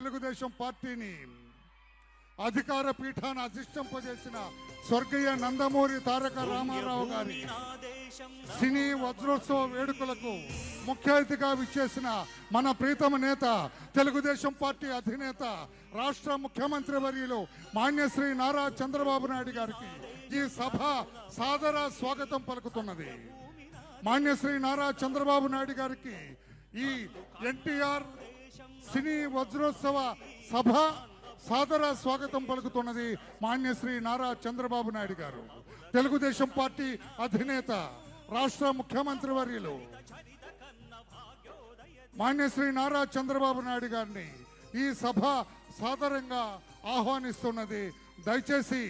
తెలుగుదేశం పార్టీని అధికార పీఠాన్ని అధిష్టింపజేసిన స్వర్గీయ నందమూరి తారక రామారావు గారి సినీ వజ్రోత్సవ వేడుకలకు ముఖ్య అతిథిగా విచ్చేసిన మన ప్రీతమ నేత తెలుగుదేశం పార్టీ అధినేత రాష్ట్ర ముఖ్యమంత్రి వర్యులు మాన్యశ్రీ నారా చంద్రబాబు నాయుడు గారికి ఈ సభ సాదర స్వాగతం పలుకుతున్నది. మాన్యశ్రీ నారా చంద్రబాబు నాయుడు గారికి ఈ ఎన్టీఆర్ సినీ వజ్రోత్సవ సభ సాదర స్వాగతం పలుకుతున్నది మాన్యశ్రీ నారా చంద్రబాబు నాయుడు గారు. తెలుగుదేశం పార్టీ అధినేత రాష్ట్ర ముఖ్యమంత్రి వర్యులు మాన్యశ్రీ నారా చంద్రబాబు నాయుడు గారిని ఈ సభ సాదరంగా ఆహ్వానిస్తున్నది. దయచేసి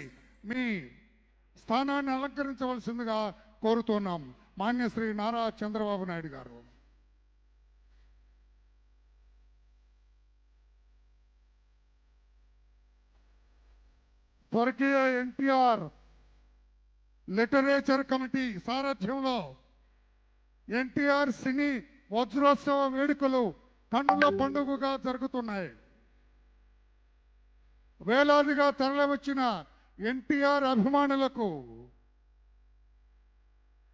మీ స్థానాన్ని అలంకరించవలసిందిగా కోరుతున్నాం. మాన్యశ్రీ నారా చంద్రబాబు నాయుడు గారు. స్వర్గీయ ఎన్టీఆర్ లిటరేచర్ కమిటీ సారథ్యంలో ఎన్టీఆర్ సినీ వజ్రోత్సవ వేడుకలు కన్నుల పండుగగా జరుగుతున్నాయి. వేలాదిగా తరలివచ్చిన ఎన్టీఆర్ అభిమానులకు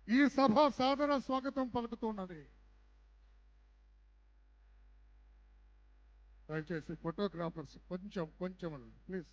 ఈ సభ సాదర స్వాగతం పలుకుతున్నది. దయచేసి ఫోటోగ్రాఫర్స్ కొంచెం కొంచెం ప్లీజ్